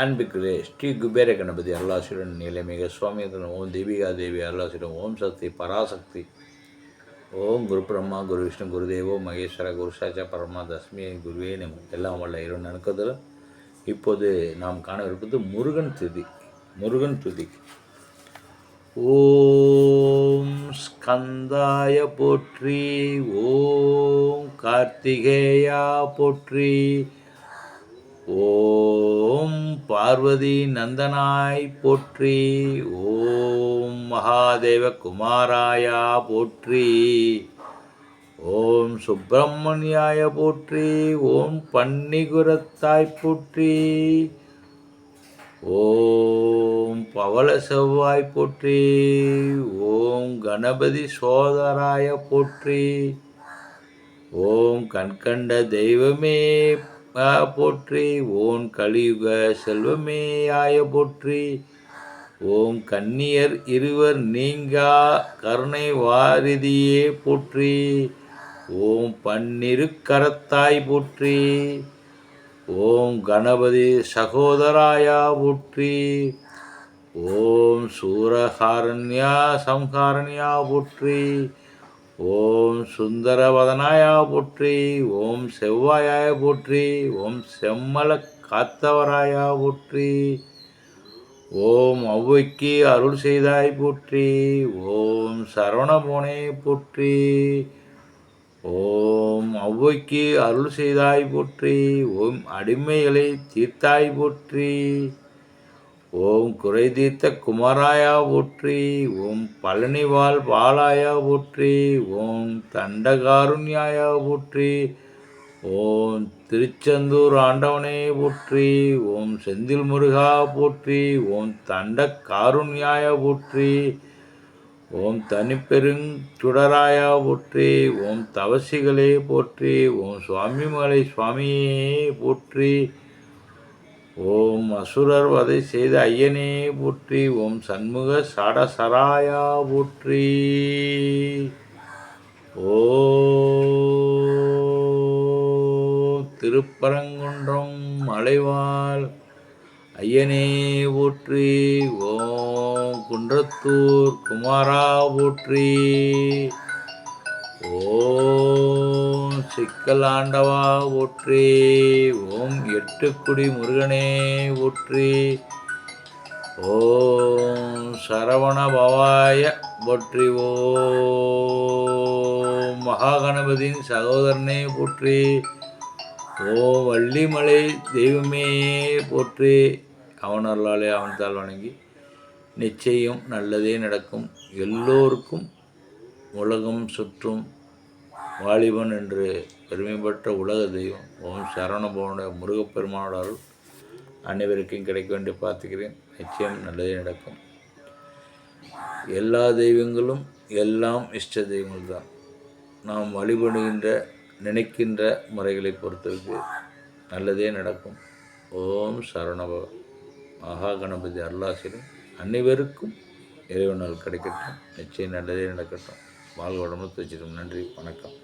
அன்பிற்குரிய ஸ்ரீ குபேர கணபதி அருளாசிரியன் நிலைமிக சுவாமியதன் ஓம் தீபிகா தேவி அருளாசிரியன் ஓம் சக்தி பராசக்தி. ஓம் குரு பிரம்மா குரு விஷ்ணு குருதேவோ மகேஸ்வர குருசாச்சா பரமா தஸ்மி குருவே எல்லாம் வல்ல இறைவன் நனுக்கத்தில் இப்போது நாம் காணவிருப்பது முருகன் துதி. முருகன் துதி. ஓம் ஸ்கந்தாய போற்றி. ஓம் கார்த்திகேயா போற்றி. ஓம் பார்வதி நந்தனாய் போற்றி. ஓம் மகாதேவ குமாராயா போற்றி. ஓம் சுப்பிரமணியாய போற்றி. ஓம் பன்னிகுரத்தாய் போற்றி. ஓம் பவள செவ்வாய் போற்றி. ஓம் கணபதி சோதராய போற்றி. ஓம் கண்கண்ட தெய்வமே போற்றி ஓம் கலியுக செல்வமேயாய போற்றி. ஓம் கன்னியர் இருவர் நீங்கா கருணை வாரிதியே போற்றி. ஓம் பன்னிரு கரத்தாய் போற்றி. ஓம் கணபதி சகோதராயா போற்றி. ஓம் சூரகாரண்யா சம்ஹாரண்யா போற்றி. ஓம் சுந்தரவதனாயா போற்றி ஓம் செவ்வாயாய போற்றி ஓம் செம்மல காத்தவராயா போற்றி ஓம் ஒவ்வைக்கு அருள் செய்தாய் போற்றி ஓம் சரவணபோனே போற்றி ஓம் ஒவ்வைக்கு அருள் செய்தாய் போற்றி ஓம் அடிமைகளை தீர்த்தாய் போற்றி ஓம் குறைதீர்த்த குமாராயா போற்றி ஓம் பழனிவாழ் பாலாயா போற்றி ஓம் தண்டகாருண்யாயா போற்றி ஓம் திருச்செந்தூர் ஆண்டவனே போற்றி ஓம் செந்தில் முருகா போற்றி ஓம் தண்ட காருண்யாய போற்றி ஓம் தனிப்பெருங் சுடராயா போற்றி ஓம் தவசிகளே போற்றி ஓம் சுவாமிமலை சுவாமியே போற்றி ஓம் அசுரர் வதை செய்த ஐயனே போற்றி ஓம் சண்முக சடசராயா போற்றி. ஓ திருப்பரங்குன்றம் மலைவாழ் ஐயனே போற்றி. ஓம் குன்றத்தூர் குமாரா போற்றி. ஓ சிக்கலாண்டவா போற்றி ஓம் எட்டுக்குடி முருகனே போற்றி ஓம் சரவண பவாய போற்றி ஓம் மகாகணபதியின் சகோதரனே போற்றி. ஓ வள்ளிமலை தெய்வமே போற்றி. அவன் அருளாலே அவன் வணங்கி நிச்சயம் நல்லதே நடக்கும். எல்லோருக்கும் உலகம் சுற்றும் வாலிபன் என்று பெருமை பெற்ற உலக தெய்வம். ஓம் சரவணபவனோட முருகப்பெருமானோட அனைவருக்கும் கிடைக்க வேண்டி பார்த்துக்கிறேன் நிச்சயம் நல்லதே நடக்கும். எல்லா தெய்வங்களும் எல்லாம் இஷ்ட தெய்வங்கள் தான் நாம் வழிபடுகின்ற நினைக்கின்ற முறைகளை பொறுத்திருக்கு. நல்லதே நடக்கும். ஓம் சரணபவ மகா கணபதி அருளாசிரியர். அனைவருக்கும் இறைவனால் கிடைக்கட்டும். நிச்சயம் நல்லதே நடக்கட்டும். வாழ்வடமும் வச்சிடும் நன்றி வணக்கம்.